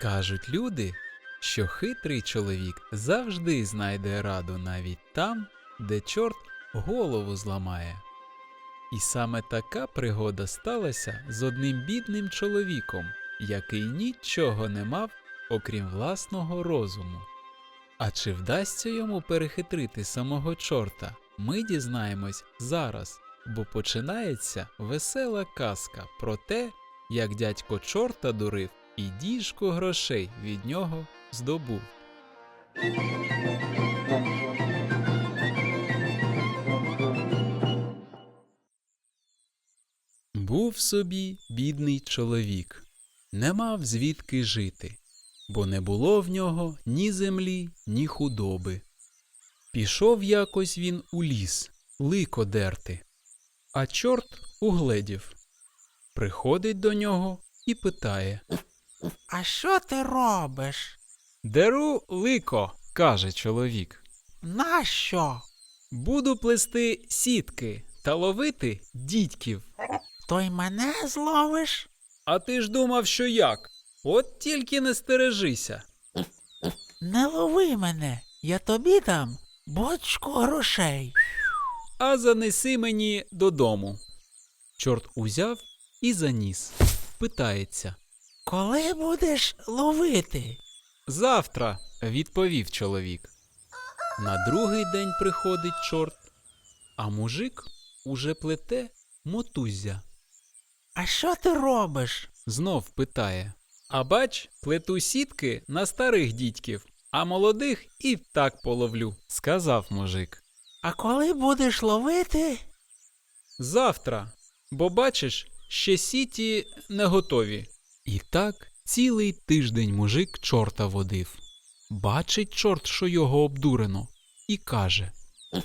Кажуть люди, що хитрий чоловік завжди знайде раду навіть там, де чорт голову зламає. І саме така пригода сталася з одним бідним чоловіком, який нічого не мав, окрім власного розуму. А чи вдасться йому перехитрити самого чорта, ми дізнаємось зараз, бо починається весела казка про те, як дядько чорта дурив і діжку грошей від нього здобув. Був собі бідний чоловік, не мав звідки жити, бо не було в нього ні землі, ні худоби. Пішов якось він у ліс, лико дерти, а чорт угледів. Приходить до нього і питає А що ти робиш? Деру лико, каже чоловік. Нащо? Буду плести сітки та ловити дідьків. То й мене зловиш? А ти ж думав, що як? От тільки не стережися. Не лови мене, я тобі дам бочку грошей. а занеси мені додому. Чорт узяв і заніс. Питається. Коли будеш ловити? Завтра, відповів чоловік. На другий день приходить чорт, а мужик уже плете мотузя. А що ти робиш? Знов питає. А бач, плету сітки на старих дідьків, а молодих і так половлю, сказав мужик. А коли будеш ловити? Завтра, бо бачиш, ще сіті не готові. І так цілий тиждень мужик чорта водив. Бачить чорт, що його обдурено, і каже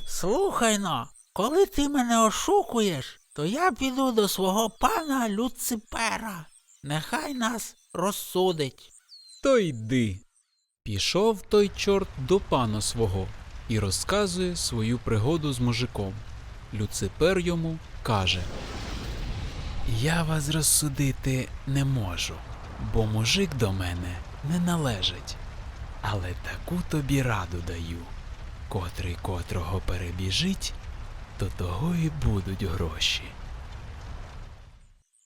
Слухай но, коли ти мене ошукуєш, то я піду до свого пана Люципера. Нехай нас розсудить. То йди. Пішов той чорт до пана свого і розказує свою пригоду з мужиком. Люципер йому каже Я вас розсудити не можу, бо мужик до мене не належить. Але таку тобі раду даю. Котрий котрого перебіжить, то того і будуть гроші.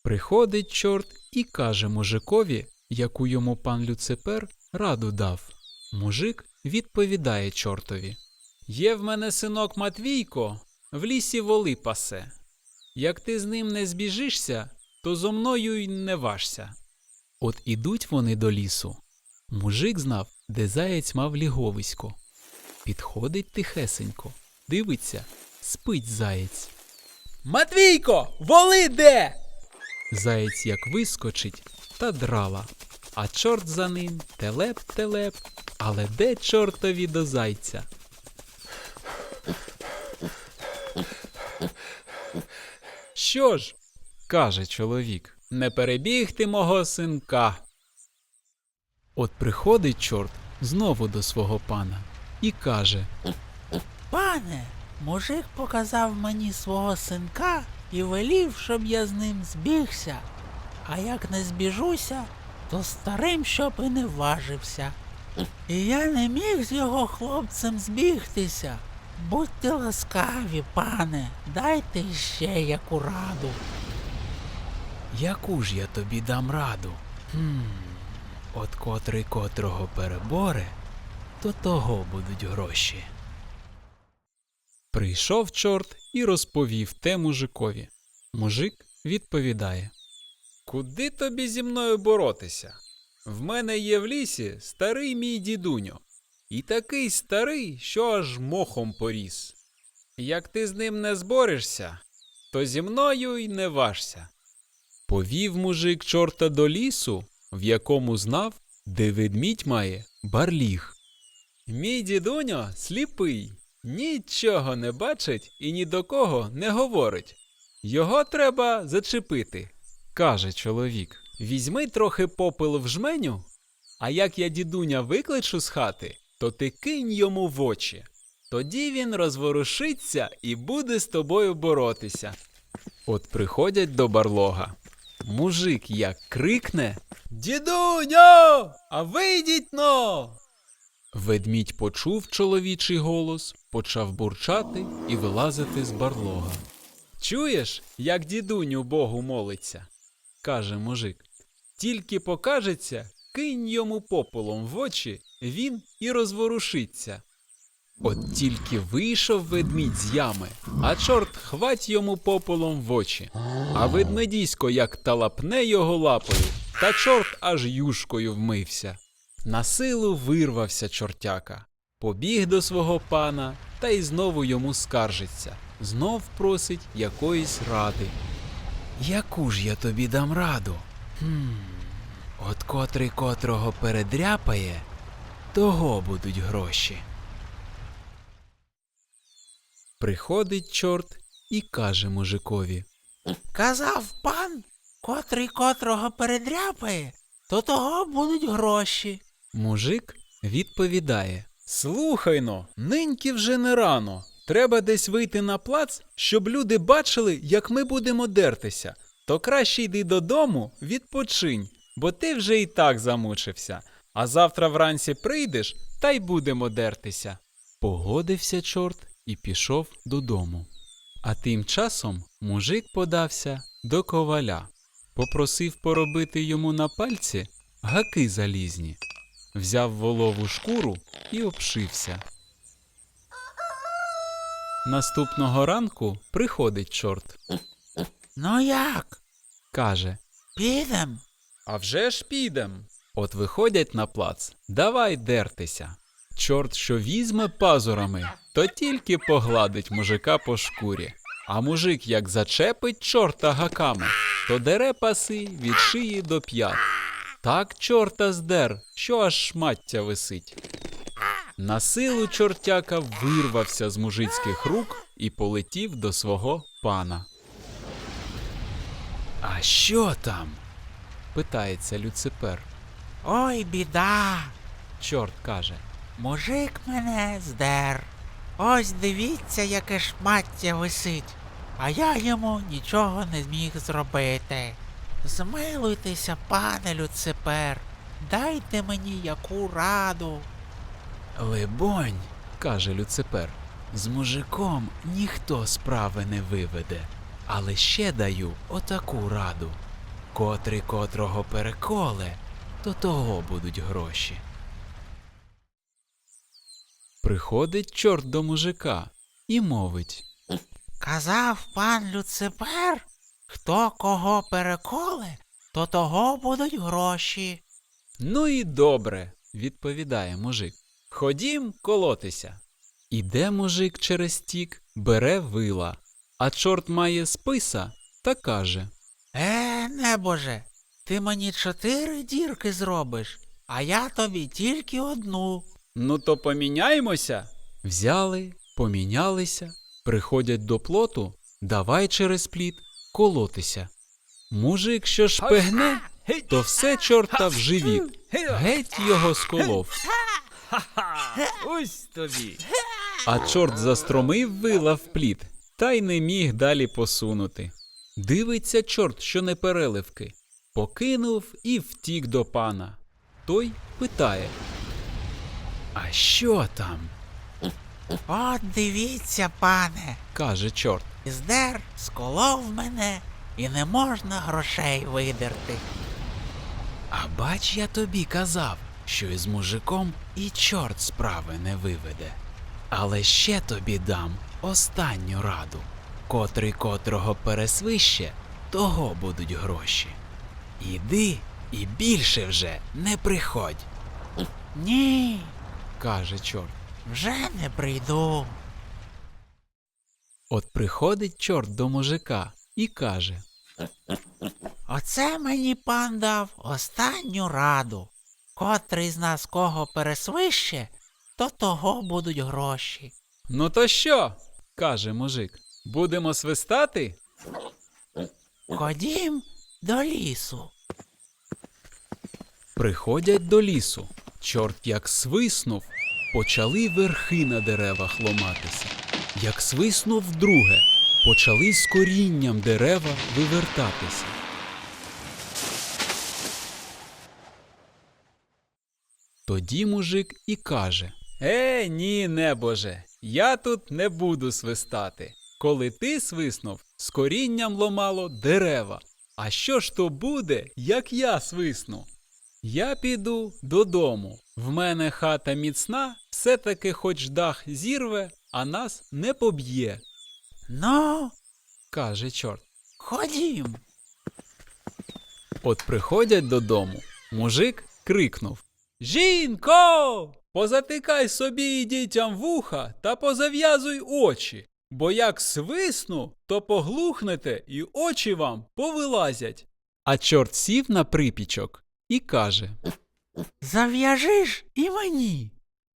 Приходить чорт і каже мужикові, яку йому пан Люципер раду дав. Мужик відповідає чортові Є в мене синок Матвійко, в лісі воли пасе. Як ти з ним не збіжишся, то зо мною й не важся. От ідуть вони до лісу. Мужик знав, де заєць мав ліговисько. Підходить тихесенько, дивиться, спить заєць. Матвійко, воли де? Заєць як вискочить та драла, а чорт за ним телеп телеп, але де чортові до зайця? Що ж, каже чоловік, не перебігти мого синка. От приходить чорт знову до свого пана і каже Пане, мужик показав мені свого синка і велів, щоб я з ним збігся. А як не збіжуся, то старим щоб і не важився. І я не міг з його хлопцем збігтися. Будьте ласкаві, пане, дайте ще яку раду. Яку ж я тобі дам раду? Хм, от котрий котрого переборе, то того будуть гроші. Прийшов чорт і розповів те мужикові. Мужик відповідає Куди тобі зі мною боротися? В мене є в лісі старий мій дідуньо. І такий старий, що аж мохом поріс. Як ти з ним не зборишся, то зі мною й не важся. Повів мужик чорта до лісу, в якому знав, де ведмідь має барліг. Мій дідуньо сліпий, нічого не бачить і ні до кого не говорить. Його треба зачепити, каже чоловік. Візьми трохи попелу в жменю, а як я дідуня викличу з хати, то ти кинь йому в очі. Тоді він розворушиться і буде з тобою боротися. От приходять до барлога. Мужик як крикне, Дідуньо, а вийдіть но. Ведмідь почув чоловічий голос, почав бурчати і вилазити з барлога. Чуєш, як дідуню Богу молиться? каже мужик. Тільки покажеться, кинь йому попелом в очі, він і розворушиться. От тільки вийшов ведмідь з ями, а чорт хвать йому попелом в очі. А ведмедісько як талапне його лапою, та чорт аж юшкою вмився. На силу вирвався чортяка, побіг до свого пана та й знову йому скаржиться, знов просить якоїсь ради. Яку ж я тобі дам раду? Хм, от котрий котрого передряпає, того будуть гроші. Приходить чорт і каже мужикові. Казав пан, котрий котрого передряпає, то того будуть гроші. Мужик відповідає: Слухай но, ниньки вже не рано. Треба десь вийти на плац, щоб люди бачили, як ми будемо дертися. То краще йди додому, відпочинь, бо ти вже і так замучився. А завтра вранці прийдеш та й будемо дертися. Погодився чорт і пішов додому. А тим часом мужик подався до коваля, попросив поробити йому на пальці гаки залізні взяв волову шкуру і обшився. Наступного ранку приходить чорт, Ну як? каже: Підем? А вже ж підем. От виходять на плац, давай дертися. Чорт, що візьме пазурами, то тільки погладить мужика по шкурі. А мужик, як зачепить чорта гаками, то дере паси від шиї до п'ят. Так чорта здер, що аж шмаття висить. На силу чортяка вирвався з мужицьких рук і полетів до свого пана. А що там? питається Люципер. Ой, біда. Чорт каже. Мужик мене здер. Ось дивіться, яке шмаття висить, а я йому нічого не зміг зробити. Змилуйтеся, пане Люципер, дайте мені яку раду. Либонь, каже Люципер, з мужиком ніхто справи не виведе, але ще даю отаку раду. Котрий котрого переколе, то того будуть гроші. Приходить чорт до мужика і мовить. Казав пан Люципер, хто кого переколе, то того будуть гроші. Ну і добре, відповідає мужик. Ходім колотися. Іде мужик через тік, бере вила, а чорт має списа та каже. Е, небоже, ти мені чотири дірки зробиш, а я тобі тільки одну. Ну то поміняємося. Взяли, помінялися, приходять до плоту, давай через пліт колотися. Мужик, що шпигне, то все чорта вживік, геть його сколов. Ось тобі. А чорт застромив вила в пліт, та й не міг далі посунути. Дивиться чорт, що не переливки. Покинув і втік до пана. Той питає. А що там? От дивіться, пане, каже чорт. здер сколов мене і не можна грошей видерти. А бач, я тобі казав, що із мужиком і чорт справи не виведе. Але ще тобі дам останню раду. Котрий котрого пересвище, того будуть гроші. Іди і більше вже не приходь, Ні, каже чорт. вже не прийду. От приходить чорт до мужика і каже: Оце мені пан дав останню раду. Котрий з нас кого пересвище, то того будуть гроші. Ну то що? каже мужик. Будемо свистати? Ходім до лісу. Приходять до лісу. Чорт як свиснув, почали верхи на деревах ломатися. Як свиснув вдруге, почали з корінням дерева вивертатися. Тоді мужик і каже: Е, ні, небоже, я тут не буду свистати. Коли ти свиснув, з корінням ломало дерева. А що ж то буде, як я свисну? Я піду додому. В мене хата міцна, все-таки хоч дах зірве, а нас не поб'є, Ну, каже чорт. ходім. От приходять додому. Мужик крикнув: Жінко! Позатикай собі і дітям вуха та позав'язуй очі, бо як свисну, то поглухнете і очі вам повилазять. А чорт сів на припічок і каже: Зав'яжи ж і мені.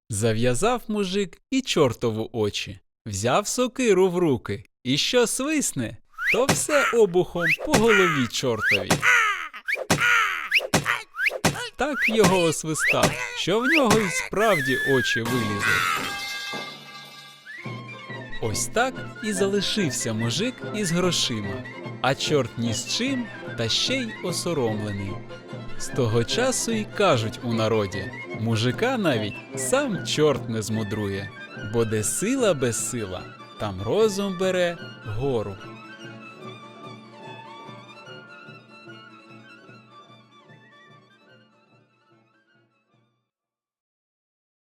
Зав'язав мужик і чортову очі, взяв сокиру в руки, і що свисне, то все обухом по голові чортові. Так його освистав, що в нього й справді очі вилізли. Ось так і залишився мужик із грошима, а чорт ні з чим, та ще й осоромлений. З того часу й кажуть у народі, мужика навіть сам чорт не змудрує, бо де сила без сила, там розум бере гору.